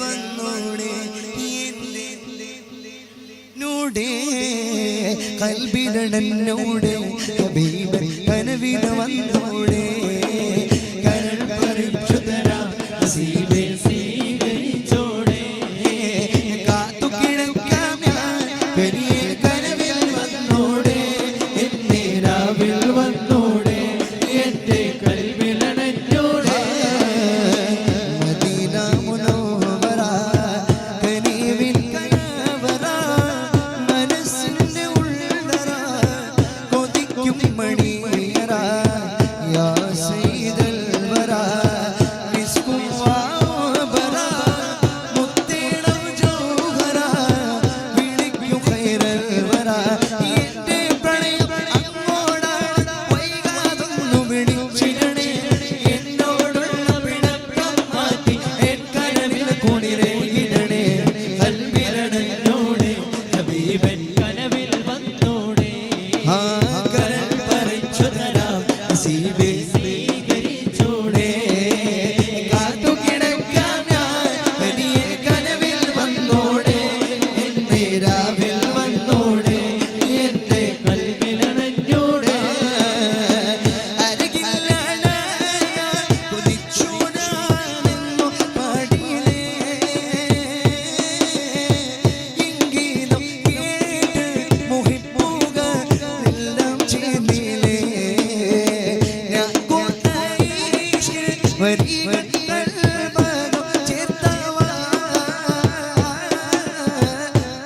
വന്നോടെ നൂടേ കൽബിനോടെ ഹബീബൻ കനവിന വന്നോടെ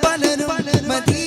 പലരും മതി